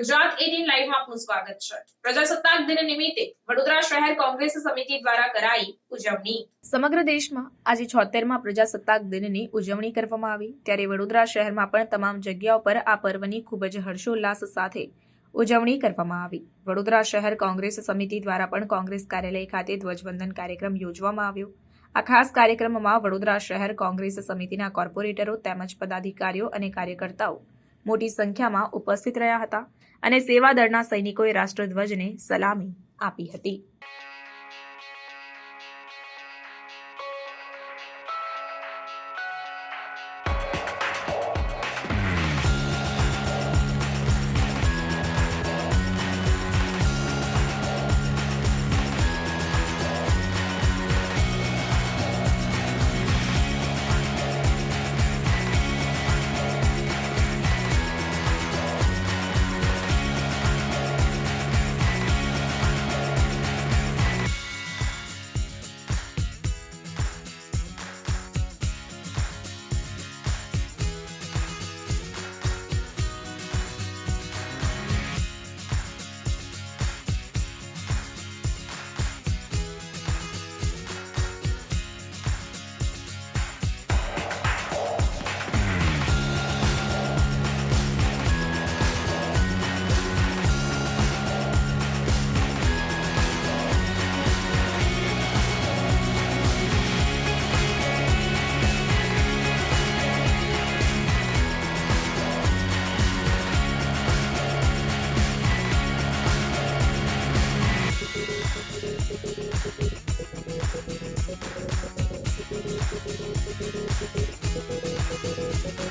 Gujarat eighteen લાઈવમાં આપનું સ્વાગત છે. પ્રજાસત્તાક દિન નિમિત્તે વડોદરા શહેર કોંગ્રેસ સમિતિ દ્વારા કરાઈ ઉજવણી. સમગ્ર દેશમાં આજે છોતેરમાં પ્રજાસત્તાક દિનની ઉજવણી કરવામાં આવી. ત્યારે વડોદરા શહેરમાં પણ તમામ જગ્યાઓ પર આ પર્વની ખૂબ જ હર્ષોલ્લાસ સાથે ઉજવણી કરવામાં આવી. વડોદરા શહેર કોંગ્રેસ સમિતિ દ્વારા પણ કોંગ્રેસ કાર્યાલય ખાતે ધ્વજવંદન કાર્યક્રમ યોજવામાં આવ્યો. આ ખાસ કાર્યક્રમમાં વડોદરા શહેર કોંગ્રેસ સમિતિના કોર્પોરેટરો તેમજ પદાધિકારીઓ અને કાર્યકર્તાઓ મોટી સંખ્યામાં ઉપસ્થિત રહ્યા હતા. અને સેવાદળના સૈનિકોએ રાષ્ટ્રધ્વજને સલામી આપી હતી.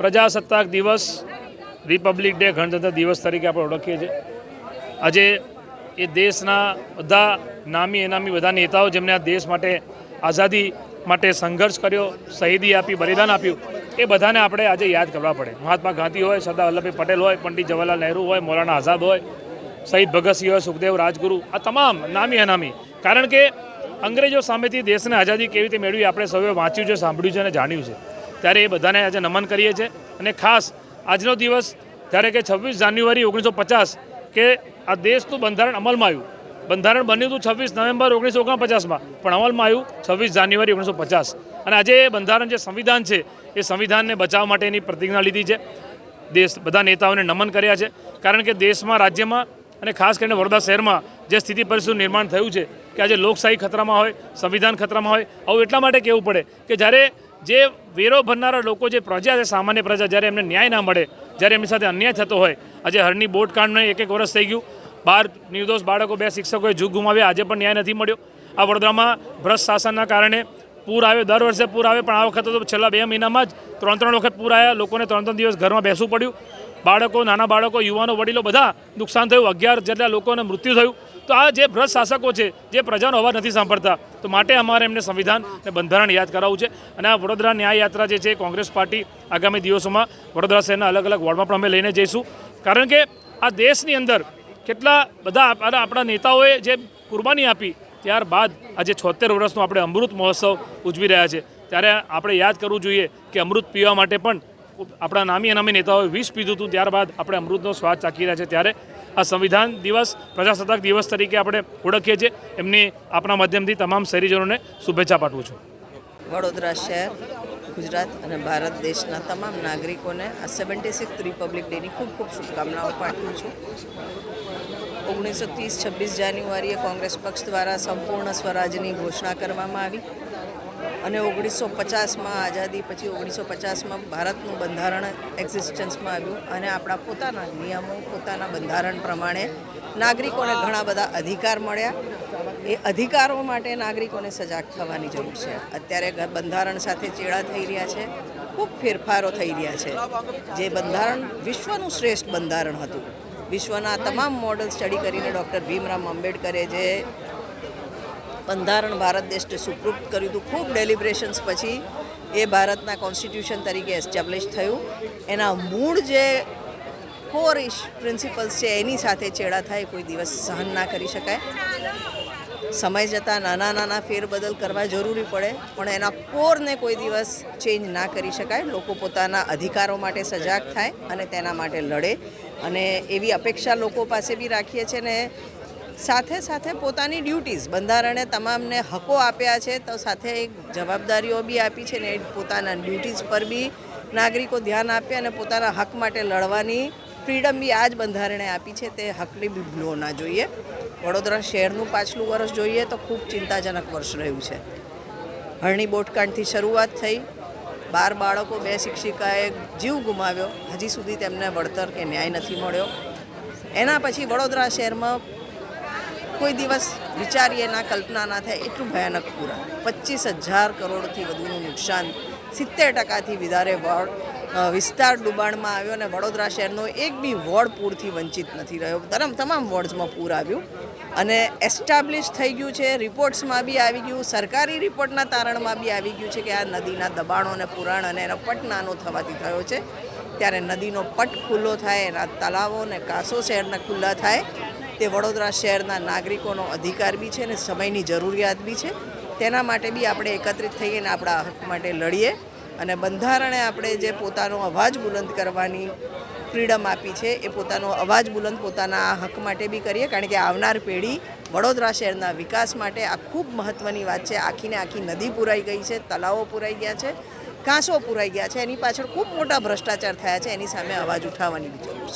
પ્રજાસત્તાક દિવસ રિપબ્લિક ડે ગણતંત્ર દિવસ તરીકે આપણે ઓળખીએ છીએ. આજે એ દેશના બધા નામી એનામી બધા નેતાઓ જેમણે આ દેશ માટે આઝાદી માટે સંઘર્ષ કર્યો, શહીદી આપી, બલિદાન આપ્યું, એ બધાને આપણે આજે યાદ કરવા પડે. મહાત્મા ગાંધી હોય, સરદાર વલ્લભભાઈ પટેલ હોય, પંડિત જવાહરલાલ નહેરુ હોય, મૌલાના આઝાદ હોય, શહીદ ભગતસિંહ હોય, સુખદેવ રાજગુરુ, આ તમામ નામી અનામી કારણ કે અંગ્રેજો સામેથી દેશને આઝાદી કેવી રીતે મેળવી આપણે સૌએ વાંચ્યું છે, સાંભળ્યું છે અને જાણ્યું છે. ત્યારે એ બધાને આજે નમન કરીએ છીએ. અને ખાસ આજનો દિવસ, જ્યારે કે છવ્વીસ જાન્યુઆરી ઓગણીસો પચાસ, કે આ દેશનું બંધારણ અમલમાં આવ્યું. બંધારણ બન્યું હતું છવ્વીસ નવેમ્બર ઓગણીસો ઓગણપચાસમાં, પણ અમલમાં આવ્યું છવ્વીસ જાન્યુઆરી ઓગણીસો પચાસ. અને આજે એ બંધારણ જે સંવિધાન છે, એ સંવિધાનને બચાવવા માટેની પ્રતિજ્ઞા લીધી છે. દેશ, બધા નેતાઓને નમન કર્યા છે. કારણ કે દેશમાં, રાજ્યમાં અને ખાસ કરીને વડોદરા શહેરમાં જે સ્થિતિ પરિસ્થિતિનું નિર્માણ થયું છે, કે આજે લોકશાહી ખતરામાં હોય, સંવિધાન ખતરામાં હોય, આવું એટલા માટે કહેવું પડે કે જ્યારે જે વેરો ભરનારા લોકો જે પ્રજા છે, સામાન્ય પ્રજા, જ્યારે એમને ન્યાય ના મળે, જ્યારે એમની સાથે અન્યાય થતો હોય, આજે હરની બોટ કાંડને એક એક વર્ષ થઈ ગયું. બાર નિર્દોષ બાળકો, બે શિક્ષકોએ જુગ ગુમાવ્યા, આજે પણ ન્યાય નથી મળ્યો. આ વડોદરામાં ભ્રષ્ટ શાસનના કારણે પૂર આવે, દર વર્ષે પૂર આવે, પણ આ વખતે તો છેલ્લા બે મહિનામાં જ ત્રણ ત્રણ વખત પૂર આવ્યા. લોકોને ત્રણ ત્રણ દિવસ ઘરમાં બેસવું પડ્યું. બાળકો, નાના બાળકો, યુવાનો, વડીલો બધા નુકસાન થયું. અગિયાર જેટલા લોકોને મૃત્યુ થયું. તો આ જે ભ્રષ્ટ શાસકો છે, જે પ્રજાનો અવાજ નથી સાંભળતા, તો માટે અમારે એમને સંવિધાન અને બંધારણ યાદ કરાવવું છે. અને આ વડોદરા ન્યાય યાત્રા જે છે, કોંગ્રેસ પાર્ટી આગામી દિવસોમાં વડોદરા શહેરના અલગ અલગ વોર્ડમાં પણ અમે લઈને જઈશું. કારણ કે આ દેશની અંદર કેટલા બધા આપ- આપણા નેતાઓએ જે કુરબાની આપી, ત્યારબાદ આજે છોતેર વર્ષનો આપણે અમૃત મહોત્સવ ઉજવી રહ્યા છે. ત્યારે આપણે યાદ કરવું જોઈએ કે અમૃત પીવા માટે પણ આપણા નામી અનામી નેતાઓએ વિષ પીધું હતું, ત્યારબાદ આપણે અમૃતનો સ્વાદ ચાખી રહ્યા છે. ત્યારે આ સંવિધાન દિવસ, પ્રજાસત્તાક દિવસ તરીકે આપણે ઓળખીએ છીએ. એમની આપણા માધ્યમથી તમામ શહેરીજનોને શુભેચ્છા પાઠવું છું. વડોદરા શહેર, ગુજરાત અને ભારત દેશના તમામ નાગરિકોને આ સેવન્ટી સિક્સ રિપબ્લિક ડેની ખૂબ ખૂબ શુભકામનાઓ પાઠવું છું. ઓગણીસો ત્રીસ છવ્વીસ જાન્યુઆરીએ કોંગ્રેસ પક્ષ દ્વારા સંપૂર્ણ સ્વરાજની ઘોષણા કરવામાં આવી. અને ઓગણીસો પચાસમાં આઝાદી, પછી ઓગણીસો પચાસમાં ભારતનું બંધારણ એક્ઝિસ્ટન્સમાં આવ્યું અને આપણા પોતાના નિયમો, પોતાના બંધારણ પ્રમાણે નાગરિકોને ઘણા બધા અધિકાર મળ્યા. એ અધિકારો માટે નાગરિકોને સજાગ થવાની જરૂર છે. અત્યારે બંધારણ સાથે ચેડા થઈ રહ્યા છે. ખૂબ ફેરફારો થઈ રહ્યા છે. જે બંધારણ વિશ્વનું શ્રેષ્ઠ બંધારણ હતું. વિશ્વના તમામ મોડલ સ્ટડી કરીને ડૉક્ટર ભીમરાવ આંબેડકરે જે બંધારણ ભારત દેશને સુપ્રુપ્ત કર્યું હતું. ખૂબ ડેલિબ્રેશન્સ પછી એ ભારતના કોન્સ્ટિટ્યુશન તરીકે એસ્ટાબ્લિશ થયું. એના મૂળ જે કોર ઇશ પ્રિન્સિપલ્સ છે, એની સાથે ચેડા થાય, કોઈ દિવસ સહન ના કરી શકાય. સમય જતાં નાના નાના ફેરબદલ કરવા જરૂરી પડે, પણ એના કોરને કોઈ દિવસ ચેન્જ ના કરી શકાય. લોકો પોતાના અધિકારો માટે સજાગ થાય અને તેના માટે લડે. અને એવી અપેક્ષા લોકો પાસે બી રાખીએ છીએ ને સાથે સાથે પોતાની ડ્યુટીઝ, બંધારણે તમામને હકો આપ્યા છે, તો સાથે એક જવાબદારીઓ બી આપી છે ને પોતાના ડ્યુટીઝ પર બી નાગરિકો ધ્યાન આપે અને પોતાના હક માટે લડવાની ફ્રીડમ બી આ જ બંધારણે આપી છે, તે હકની બી ભૂલો ના જોઈએ. વડોદરા શહેરનું પાછલું વર્ષ જોઈએ તો ખૂબ ચિંતાજનક વર્ષ રહ્યું છે. હરણી બોટકાંડથી શરૂઆત થઈ, બાર બાળકો, બે શિક્ષિકાએ જીવ ગુમાવ્યો. હજી સુધી તેમને વળતર કે ન્યાય નથી મળ્યો. એના પછી વડોદરા શહેરમાં કોઈ દિવસ વિચારીએ, ના, કલ્પના ના થાય, એટલું ભયાનક પૂર. પચીસ હજાર કરોડથી વધુનું નુકસાન સિત્તેર ટકાથી વધારે વોર્ડ વિસ્તાર ડુબાણમાં આવ્યો અને વડોદરા શહેરનો એક બી વોર્ડ પૂરથી વંચિત નથી રહ્યો. તરમ તમામ વોર્ડ્સમાં પૂર આવ્યું અને એસ્ટાબ્લિશ થઈ ગયું છે. રિપોર્ટ્સમાં બી આવી ગયું, સરકારી રિપોર્ટના તારણમાં બી આવી ગયું છે કે આ નદીના દબાણો અને પુરાણ અને એનો પટ નાનો થવાથી થયો છે. ત્યારે નદીનો પટ ખુલ્લો થાય, એના તળાવો અને કાંસો શહેરના ખુલ્લા થાય. તે વડોદરા શહેરના નાગરિકોનો અધિકાર બી છે અને સમયની જરૂરિયાત બી છે. તેના માટે બી આપણે એકત્રિત થઈને આપણા હક માટે લડીએ. અને બંધારણે આપણે જે પોતાનો અવાજ બુલંદ કરવાની ફ્રીડમ આપી છે, એ પોતાનો અવાજ બુલંદ પોતાના હક માટે બી કરીએ. કારણ કે આવનાર પેઢી વડોદરા શહેરના વિકાસ માટે આ ખૂબ મહત્ત્વની વાત છે. આખીને આખી નદી પુરાઈ ગઈ છે તલાવો પુરાઈ ગયા છે કાંસો પુરાઈ ગયા છે. એની પાછળ ખૂબ મોટા ભ્રષ્ટાચાર થયા છે. એની સામે અવાજ ઉઠાવવાની જરૂર છે.